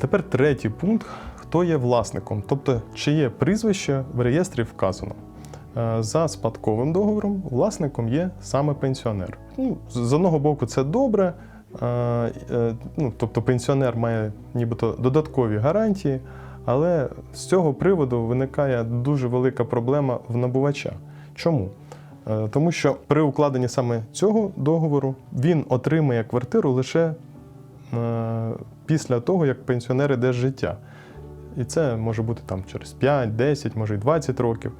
Тепер третій пункт: хто є власником, тобто чи є прізвище в реєстрі вказано. Е, За спадковим договором власником є саме пенсіонер. Ну, з одного боку, це добре. е, е, Ну, тобто пенсіонер має нібито додаткові гарантії, але з цього приводу виникає дуже велика проблема в набувача. Чому? Тому що при укладенні саме цього договору він отримує квартиру лише після того, як пенсіонер іде життя. І це може бути там через 5, 10, може й 20 років.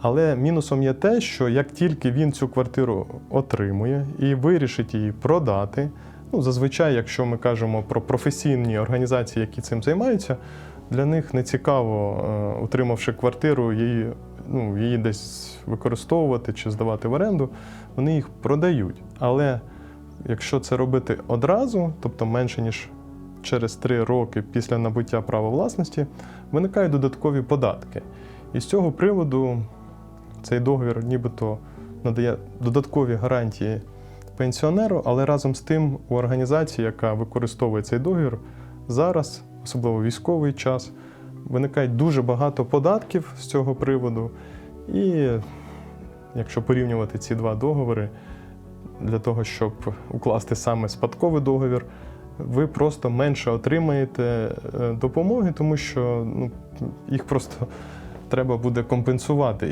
Але мінусом є те, що як тільки він цю квартиру отримує і вирішить її продати, ну зазвичай, якщо ми кажемо про професійні організації, які цим займаються, для них не цікаво, е, отримавши квартиру, її, ну, її десь використовувати чи здавати в оренду, вони їх продають. Але якщо це робити одразу, тобто менше ніж через 3 роки після набуття права власності, виникають додаткові податки. І з цього приводу цей договір нібито надає додаткові гарантії пенсіонеру, але разом з тим у організації, яка використовує цей договір, зараз, особливо військовий час, виникає дуже багато податків з цього приводу. І якщо порівнювати ці два договори, для того, щоб укласти саме спадковий договір, ви просто менше отримаєте е, допомоги, тому що ну, їх просто треба буде компенсувати.